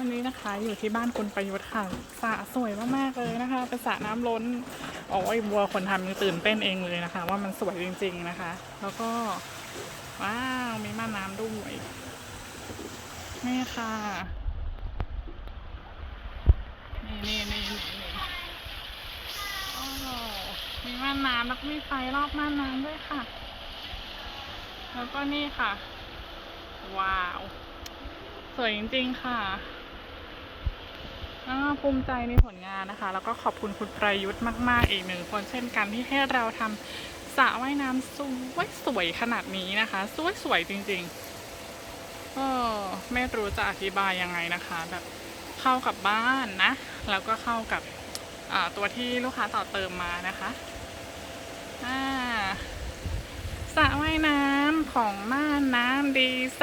วันนี้นะคะอยู่ที่บ้านคุณประยุทธ์ค่ะสระสวยมากๆเลยนะคะ เป็นสระน้ำล้นโอ้ยบัวคนทำยังตื่นเต้นเองเลยนะคะ ว่ามันสวยจริง ๆนะคะ แล้วก็ว้าวมีม่านน้ำด้วยนี่ค่ะนี่นี่นี่นี่โอ้มีม่านน้ำแล้วก็มีไฟรอบม่านน้ำด้วยค่ะ แล้วก็นี่ค่ะ ว้าว สวยจริง ๆ ค่ะ ภูมิใจในผลงานนะคะ แล้วก็ขอบคุณคุณประยุทธ์มาก ๆ อีกหนึ่งคนเช่นกันที่ให้เราทำสระว่ายน้ำสวยสวยขนาดนี้นะคะ สวยสวยจริงๆก็ไม่รู้จะอธิบายยังไงนะคะ แบบเข้ากับบ้านนะ แล้วก็เข้ากับตัวที่ลูกค้าต่อเติมมานะคะอ่าสระว่ายน้ำของม่านน้ำดีไซ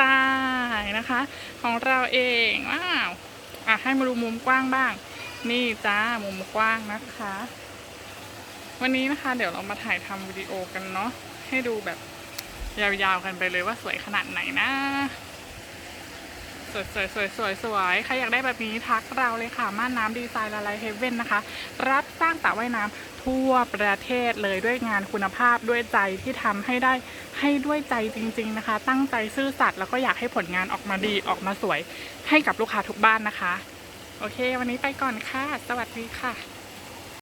น์นะคะ ของเราเองว้าว อะให้มาดูมุมกว้างบ้าง นี่จ้ามุมกว้างนะคะ วันนี้นะคะ เดี๋ยวเรามาถ่ายทำวิดีโอกันเนาะให้ดูแบบยาวๆกันไปเลยว่าสวยขนาดไหนนะ สวยสวยสวยสวยสวยใครอยากได้แบบนี้ทักเราเลยค่ะ ม่านน้ำดีไซน์ละลายเฮเว่นนะคะ รับสร้างสระว่ายน้ำทั่วประเทศเลยด้วยงานคุณภาพด้วยใจที่ทำให้ได้ให้ด้วยใจจริง ๆนะคะ ตั้งใจซื่อสัตย์แล้วก็อยากให้ผลงานออกมาดีออกมาสวยให้กับลูกค้าทุกบ้านนะคะ โอเค วันนี้ไปก่อนค่ะ สวัสดีค่ะ